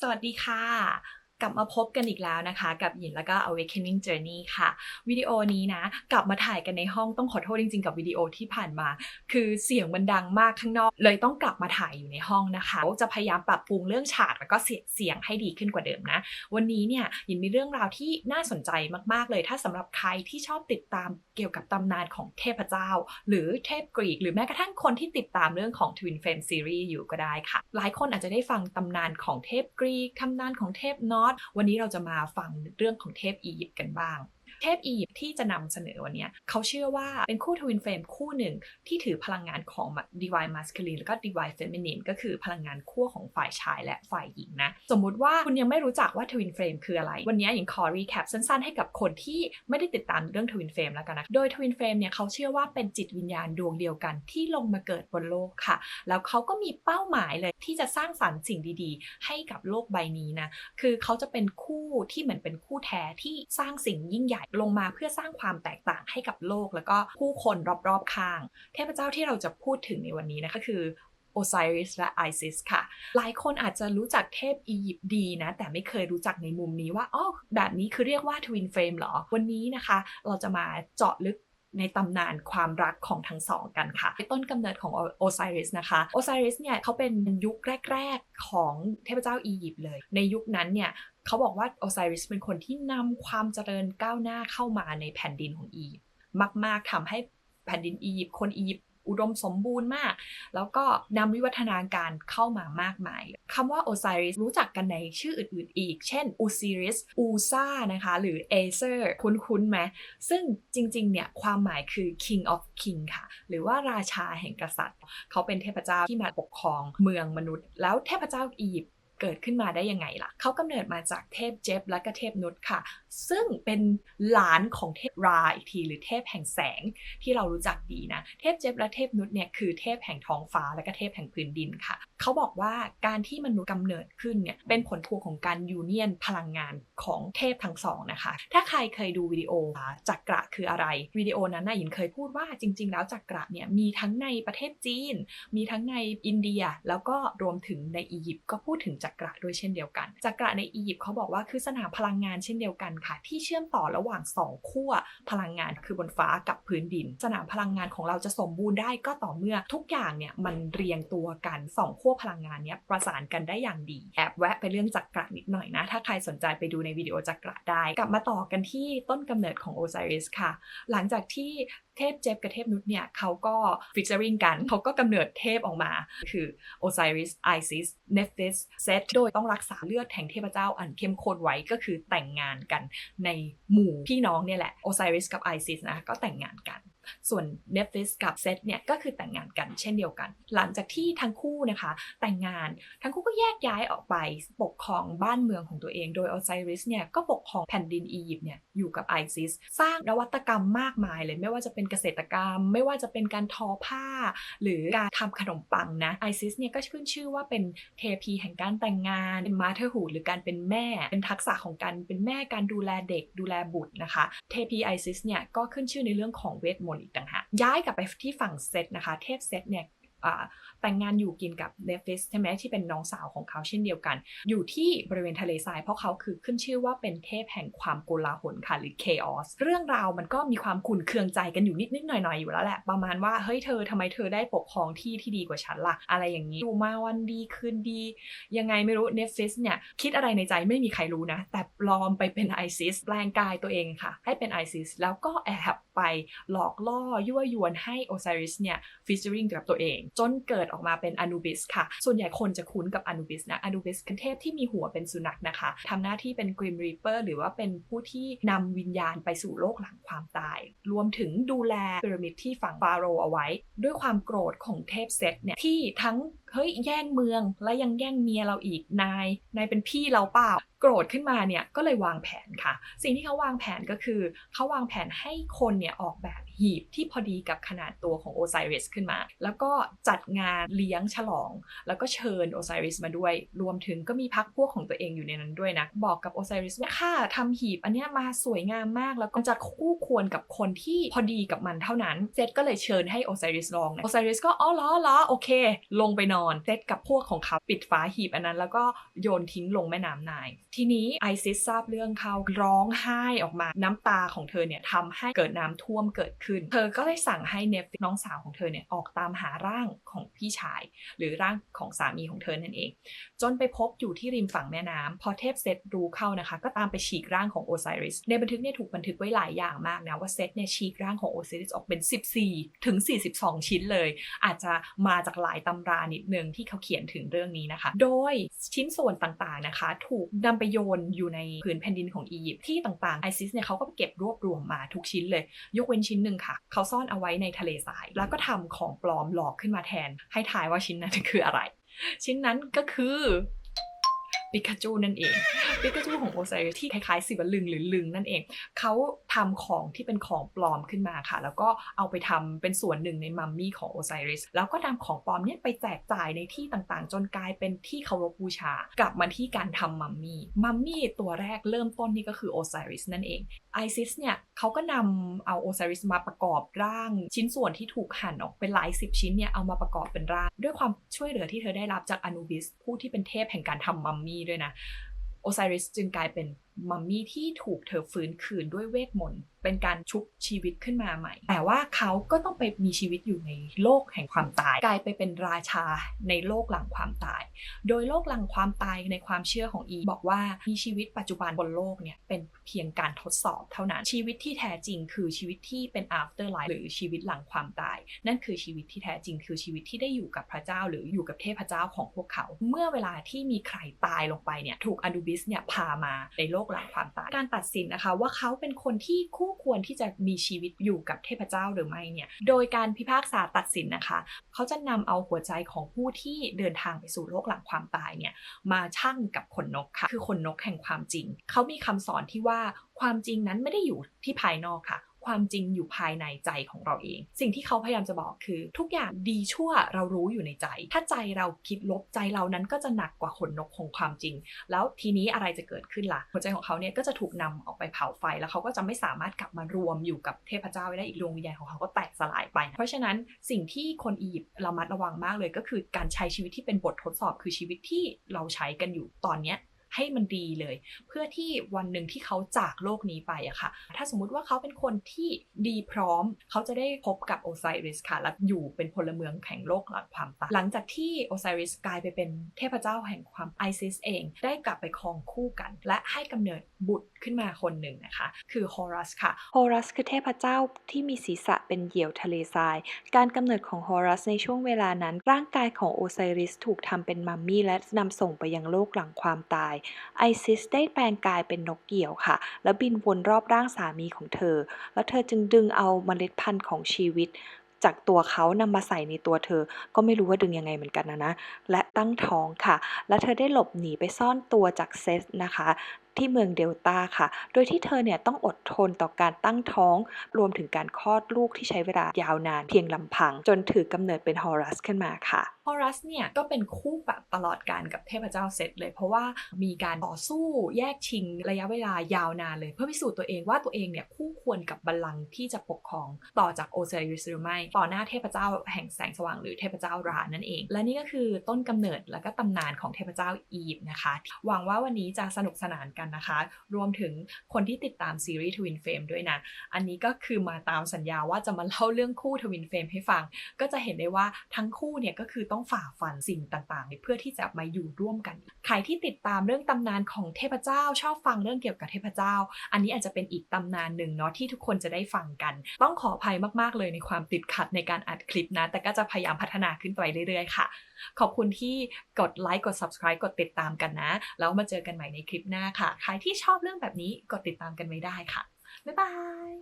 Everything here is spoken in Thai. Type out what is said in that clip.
สวัสดีค่ะ กลับมาพบกันอีกแล้วนะคะ กับหยินแล้วก็ Awakening Journey ค่ะวิดีโอนี้นะ กลับมาถ่ายกันในห้องต้องขอโทษจริงๆ กับวิดีโอที่ผ่านมา คือเสียงมันดังมากข้างนอก เลยต้องกลับมาถ่ายอยู่ในห้องนะคะจะพยายามปรับปรุงเรื่องฉากแล้วก็เสียงให้ดีขึ้นกว่าเดิมนะ วันนี้เนี่ยหยินมีเรื่องราวที่น่าสนใจมากๆเลย ถ้าสำหรับใครที่ชอบติดตามเกี่ยวกับตำนานของเทพเจ้า หรือเทพกรีก หรือแม้กระทั่งคนที่ติดตามเรื่องของ Twin Flame Series อยู่ก็ได้ค่ะ หลายคนอาจจะได้ฟังตำนานของเทพกรีกตำนานของเทพนอวันนี้เราจะมาฟังเรื่องของเทพอียิปต์กันบ้าง เทพอียิปต์ที่จะนำเสนอวันนี้เขาเชื่อว่าเป็นคู่ทวินเฟรมคู่หนึ่งที่ถือพลังงานของ divine masculine แล้วก็ divine feminine ก็คือพลังงานขั้วของฝ่ายชายและฝ่ายหญิงนะ สมมุติว่าคุณยังไม่รู้จักว่าทวินเฟรมคืออะไร วันนี้อย่างขอรีแคปสั้นๆ ให้กับคนที่ไม่ได้ติดตามเรื่องทวินเฟรมแล้วกันนะ โดยทวินเฟรมเนี่ยเขาเชื่อว่าเป็นจิตวิญญาณดวงเดียวกันที่ลงมาเกิดบนโลกค่ะ แล้วเขาก็มีเป้าหมายเลยที่จะสร้างสรรค์สิ่งดีๆ ให้กับโลกใบนี้นะ คือเขาจะเป็นคู่ที่เหมือนเป็นคู่แท้ที่สร้างสิ่งยิ่งใหญ่ลงมาเพื่อสร้างความแตกต่างให้กับโลก แล้วก็ผู้คนรอบๆข้าง เทพเจ้าที่เราจะพูดถึงในวันนี้นะคะคือโอไซริสและไอซิสค่ะ หลายคนอาจจะรู้จักเทพอียิปต์ดีนะ แต่ไม่เคยรู้จักในมุมนี้ว่าอ๋อแบบนี้คือเรียกว่าทวินเฟรมเหรอ วันนี้นะคะ เราจะมาเจาะลึก ในตำนานความรักของทั้งสองกันค่ะต้นกำเนิดของโอไซริสนะคะโอไซริสเนี่ยเขาเป็นยุคแรก ๆ ของเทพเจ้าอียิปต์เลย ในยุคนั้นเนี่ยเขาบอกว่าโอไซริสเป็นคนที่นำความเจริญก้าวหน้าเข้ามาในแผ่นดินของอียิปต์มาก ๆทำให้แผ่นดินอียิปต์คนอียิปต์ อุดมสมบูรณ์มาก แล้วก็นำวิวัฒนาการเข้ามามากมายคำว่าโอไซริสรู้จักกันในชื่ออื่นๆอีก เช่นอูซิริสอูซ่านะคะ หรือเอเซอร์คุ้นๆไหมซึ่งจริงๆเนี่ยความหมายคือ king of king ค่ะ หรือว่าราชาแห่งกษัตริย์ เขาเป็นเทพเจ้าที่มาปกครองเมืองมนุษย์ แล้วเทพเจ้าอียิปต์ เกิดขึ้นมาได้ยังไงล่ะ เขากำเนิดมาจากเทพเจฟและก็เทพนุชค่ะ ซึ่งเป็นหลานของเทพราอีกทีหรือเทพแห่งแสงที่เรารู้จักดีนะ เทพเจฟและเทพนุชเนี่ยคือเทพแห่งท้องฟ้าและก็เทพแห่งพื้นดินค่ะ เขาบอกว่าการที่มนุษย์กำเนิดขึ้นเนี่ยเป็นผลพวงของการยูเนียนพลังงานของเทพทั้งสองนะคะ ถ้าใครเคยดูวิดีโอจักระคืออะไรวิดีโอนั้นน่ะหยินเคยพูดว่าจริง ๆ แล้วจักระเนี่ยมีทั้งในประเทศจีน มีทั้งในอินเดียแล้วก็รวมถึงในอียิปต์ก็พูดถึงจัักระด้วยเช่นเดียวกัน จักระในอียิปต์เขาบอกว่าคือสนามพลังงานเช่นเดียวกันค่ะ ที่เชื่อมต่อระหว่างสองขั้วพลังงานคือบนฟ้ากับพื้นดิน สนามพลังงานของเราจะสมบูรณ์ได้ก็ต่อเมื่อทุกอย่างเนี่ยมันเรียงตัวกันสองขั้วพลังงานเนี่ยประสานกันได้อย่างดีแอบแวะไปเรื่องจักระนิดหน่อยนะ ถ้าใครสนใจไปดูในวิดีโอจักระได้ กลับมาต่อกันที่ต้นกำเนิดของโอไซริสค่ะ หลังจากที่ เทพเจฟกับเทพนุชเนี่ยเขาก็ฟิชเชอริงกัน เขาก็กำเนิดเทพออกมา คือโอไซริสไอซิสเนฟิสเซตโดยต้องรักษาเลือดแห่งเทพเจ้าอันเข้มข้นไว้ก็คือแต่งงานกันในหมู่พี่น้องเนี่ยแหละโอไซริสกับไอซิสนะก็แต่งงานกัน ส่วนเนฟิสกับเซตเนี่ยก็คือแต่งงานกันเช่นเดียวกัน หลังจากที่ทั้งคู่นะคะแต่งงานทั้งคู่ก็แยกย้ายออกไปปกครองบ้านเมืองของตัวเอง โดยโอไซริสเนี่ยก็ปกครองแผ่นดินอียิปต์เนี่ยอยู่กับไอซิสสร้างนวัตกรรมมากมายเลยไม่ว่าจะเป็นเกษตรกรรม ไม่ว่าจะเป็นการทอผ้า หรือการทำขนมปังนะไอซิสเนี่ยก็ขึ้นชื่อว่าเป็นเทพีแห่งการแต่งงานเป็นมาเธอร์ฮูหรือการเป็นแม่ เป็นทักษะของการเป็นแม่การดูแลเด็กดูแลบุตรนะคะ เทพีไอซิสเนี่ยก็ขึ้นชื่อในเรื่องของเวทมนต์อีกต่างหากย้ายกลับไปที่ฝั่งเซตนะคะ เทพเซตเนี่ยแต่งงานอยู่กินกับเนฟิสใช่ไหมที่เป็นน้องสาวของเขาเช่นเดียวกัน อยู่ที่บริเวณทะเลทรายเพราะเขาคือขึ้นชื่อว่าเป็นเทพแห่งความโกลาหลค่ะหรือ chaos เรื่องราวมันก็มีความขุ่นเคืองใจกันอยู่นิดๆหน่อยๆ อยู่แล้วแหละ ประมาณว่า เฮ้ยเธอทำไมเธอได้ปกครองที่ที่ดีกว่าฉันล่ะ อะไรอย่างนี้ดูมาวันดีคืนดี ยังไงไม่รู้เนฟิสเนี่ยคิดอะไรในใจไม่มีใครรู้นะ แต่ปลอมไปเป็นไอซิสแปลงกายตัวเองค่ะ ให้เป็นไอซิสแล้วก็แอบ ไปหลอกล่อยั่วยวนให้โอไซริสเนี่ยฟิชเชอริงกับตัวเอง จนเกิดออกมาเป็นอนูบิสค่ะ ส่วนใหญ่คนจะคุ้นกับอนูบิสนะอนูบิสคือเทพที่มีหัวเป็นสุนัขนะคะทำหน้าที่เป็นกริมรีเปอร์หรือว่าเป็นผู้ที่นำวิญญาณไปสู่โลกหลังความตาย รวมถึงดูแลพีระมิดที่ฝังฟาโรห์เอาไว้ ด้วยความโกรธของเทพเซตเนี่ยที่ทั้งเฮ้ยแย่งเมืองและยังแย่งเมียเราอีกนายนายเป็นพี่เราเปล่าโกรธขึ้นมาเนี่ยก็เลยวางแผนค่ะ สิ่งที่เขาวางแผนก็คือเขาวางแผนให้คนเนี่ยออกแบบหีบที่พอดีกับขนาดตัวของโอไซริสขึ้นมา แล้วก็จัดงานเลี้ยงฉลอง แล้วก็เชิญโอไซริสมาด้วย รวมถึงก็มีพักพวกของตัวเองอยู่ในนั้นด้วยนะ บอกกับโอไซริสว่าข้าทำหีบอันนี้มาสวยงามมาก แล้วก็จะคู่ควรกับคนที่พอดีกับมันเท่านั้น เซตก็เลยเชิญให้โอไซริสลองนะโอไซริสก็อ๋อล้อล้อโอเค ลงไปนอนเซตกับพวกของเขาปิดฝาหีบอันนั้น แล้วก็โยนทิ้งลงแม่น้ำนาย ทีนี้ไอซิสทราบเรื่องเขาร้องไห้ออกมาน้ำตาของเธอเนี่ยทำให้เกิดน้ำท่วมเกิดขึ้น เธอก็เลยสั่งให้เนฟน้องสาวของเธอเนี่ยออกตามหาร่างของพี่ชาย หรือร่างของสามีของเธอนั่นเอง จนไปพบอยู่ที่ริมฝั่งแม่น้ำพอเทพเซตรู้เข้านะคะ ก็ตามไปฉีกร่างของโอไซริสในบันทึกเนี่ยถูกบันทึกไว้หลายอย่างมากนะว่าเซตเนี่ยฉีกร่างของโอไซริสออกเป็น 14 ถึง 42 ชิ้นเลย อาจจะมาจากหลายตำรานิดหนึ่งที่เขาเขียนถึงเรื่องนี้นะคะ โดยชิ้นส่วนต่างๆนะคะ ถูกนำไปโยนอยู่ในผืนแผ่นดินของอียิปต์ที่ต่างๆไอซิสเนี่ยเขาก็เก็บรวบรวมมาทุกชิ้นเลย ยกเว้นชิ้นหนึ่งค่ะ เขาซ่อนเอาไว้ในทะเลทราย แล้วก็ทำของปลอมหลอกขึ้นมาแทน ให้ทายว่าชิ้นนั้นคืออะไร ชิ้นนั้นก็คือ ปิกาจูนั่นเองปิกาจูของโอไซริสที่คล้ายๆสิบลึงหรือลึงนั่นเอง เขาทำของที่เป็นของปลอมขึ้นมาค่ะ แล้วก็เอาไปทำเป็นส่วนหนึ่งในมัมมี่ของโอไซริสแล้วก็นำของปลอมเนี่ยไปแจกจ่ายในที่ต่างๆ จนกลายเป็นที่เคารพบูชา กลับมาที่การทำมัมมี่มัมมี่ตัวแรกเริ่มต้นนี่ก็คือโอไซริสนั่นเองไอซิสเนี่ยเขาก็นำเอาโอไซริสมาประกอบร่างชิ้นส่วนที่ถูกหั่นออกเป็นหลายสิบชิ้นเนี่ยเอามาประกอบเป็นร่าง ด้วยความช่วยเหลือที่เธอได้รับจากอนูบิสผู้ที่เป็นเทพแห่งการทำมัมมี่ด้วยนะโอไซริสจึงกลายเป็น มัมมี่ที่ถูกเธอฟื้นคืนด้วยเวทมนต์เป็นการชุบชีวิตขึ้นมาใหม่ แต่ว่าเขาก็ต้องไปมีชีวิตอยู่ในโลกแห่งความตาย กลายไปเป็นราชาในโลกหลังความตาย โดยโลกหลังความตายในความเชื่อของอี บอกว่ามีชีวิตปัจจุบันบนโลกเนี่ยเป็นเพียงการทดสอบเท่านั้น ชีวิตที่แท้จริงคือชีวิตที่เป็น after life หรือชีวิตหลังความตาย นั่นคือชีวิตที่แท้จริงคือชีวิตที่ได้อยู่กับพระเจ้า หรืออยู่กับเทพเจ้าของพวกเขา เมื่อเวลาที่มีใครตายลงไปเนี่ยถูกอนูบิสเนี่ยพามาในโลกหลังความตายการตัดสินนะคะ ว่าเขาเป็นคนที่คู่ควรที่จะมีชีวิตอยู่กับเทพเจ้าหรือไม่เนี่ยโดยการพิพากษาตัดสินนะคะ เขาจะนำเอาหัวใจของผู้ที่เดินทางไปสู่โลกหลังความตายเนี่ยมาชั่งกับขนนกค่ะคือขนนกแห่งความจริง เขามีคำสอนที่ว่าความจริงนั้นไม่ได้อยู่ที่ภายนอกค่ะ ความจริงอยู่ภายในใจของเราเอง สิ่งที่เขาพยายามจะบอกคือ ทุกอย่างดีชั่วเรารู้อยู่ในใจ ถ้าใจเราคิดลบใจเรานั้นก็จะหนักกว่าขนนกของความจริง แล้วทีนี้อะไรจะเกิดขึ้นล่ะ หัวใจของเขาเนี่ยก็จะถูกนำออกไปเผาไฟ แล้วเขาก็จะไม่สามารถกลับมารวมอยู่กับเทพเจ้าไว้ได้อีกดวงวิญญาณของเขาก็แตกสลายไป เพราะฉะนั้นสิ่งที่คนอียิปต์ระมัดระวังมากเลยก็คือการใช้ชีวิตที่เป็นบททดสอบคือชีวิตที่เราใช้กันอยู่ตอนเนี้ย ให้มันดีเลย เพื่อที่วันหนึ่งที่เขาจากโลกนี้ไปอะค่ะ ถ้าสมมุติว่าเขาเป็นคนที่ดีพร้อม เขาจะได้พบกับโอไซริสค่ะและอยู่เป็นพลเมืองแห่งโลกหลังความตายหลังจากที่โอไซริสกลายไปเป็นเทพเจ้าแห่งความไอซิสเอง ได้กลับไปครองคู่กัน และให้กำเนิดบุตรขึ้นมาคนหนึ่งนะคะ คือโฮรัสค่ะโฮรัสคือเทพเจ้าที่มีศีรษะเป็นเหยี่ยวทะเลทราย การกำเนิดของโฮรัสในช่วงเวลานั้น ร่างกายของโอไซริสถูกทำเป็นมัมมี่และนำส่งไปยังโลกหลังความตาย ไอซิสได้แปลงกายเป็นนกเหยี่ยวค่ะ แล้วบินวนรอบร่างสามีของเธอ แล้วเธอจึงดึงเอาเมล็ดพันธุ์ของชีวิตจากตัวเขานำมาใส่ในตัวเธอ ก็ไม่รู้ว่าดึงยังไงเหมือนกันนะนะ และตั้งท้องค่ะ และเธอได้หลบหนีไปซ่อนตัวจากเซสนะคะ ที่เมืองเดลตาค่ะ โดยที่เธอเนี่ยต้องอดทนต่อการตั้งท้อง รวมถึงการคลอดลูกที่ใช้เวลายาวนานเพียงลำพัง จนถือกำเนิดเป็นฮอรัสขึ้นมาค่ะฮอรัสเนี่ยก็เป็นคู่ปรับตลอดการกับเทพเจ้าเซตเลย เพราะว่ามีการต่อสู้แยกชิงระยะเวลายาวนานเลย เพื่อพิสูจน์ตัวเองว่าตัวเองเนี่ยคู่ควรกับบัลลังก์ที่จะปกครองต่อจากโอเซริสหรือไม่ต่อหน้าเทพเจ้าแห่งแสงสว่างหรือเทพเจ้ารานั่นเอง และนี่ก็คือต้นกำเนิดและก็ตำนานของเทพเจ้าอียิปต์นะคะหวังว่าวันนี้จะสนุกสนานกันนะคะ รวมถึงคนที่ติดตามซีรีส์ทวินเฟมด้วยนะ อันนี้ก็คือมาตามสัญญาว่าจะมาเล่าเรื่องคู่ทวินเฟมให้ฟัง ก็จะเห็นได้ว่าทั้งคู่เนี่ยก็คือต้องฝ่าฟันสิ่งต่างๆ เพื่อที่จะมาอยู่ร่วมกัน ใครที่ติดตามเรื่องตำนานของเทพเจ้า ชอบฟังเรื่องเกี่ยวกับเทพเจ้า อันนี้อาจจะเป็นอีกตำนานหนึ่งเนาะที่ทุกคนจะได้ฟังกัน ต้องขออภัยมากๆเลยในความติดขัดในการอัดคลิปนะ แต่ก็จะพยายามพัฒนาขึ้นไปเรื่อยๆค่ะ ขอบคุณที่กดไลค์กด subscribe กดติดตามกันนะ แล้วมาเจอกันใหม่ในคลิปหน้าค่ะใครที่ชอบเรื่องแบบนี้กดติดตามกันไว้ได้ค่ะ บ๊ายบาย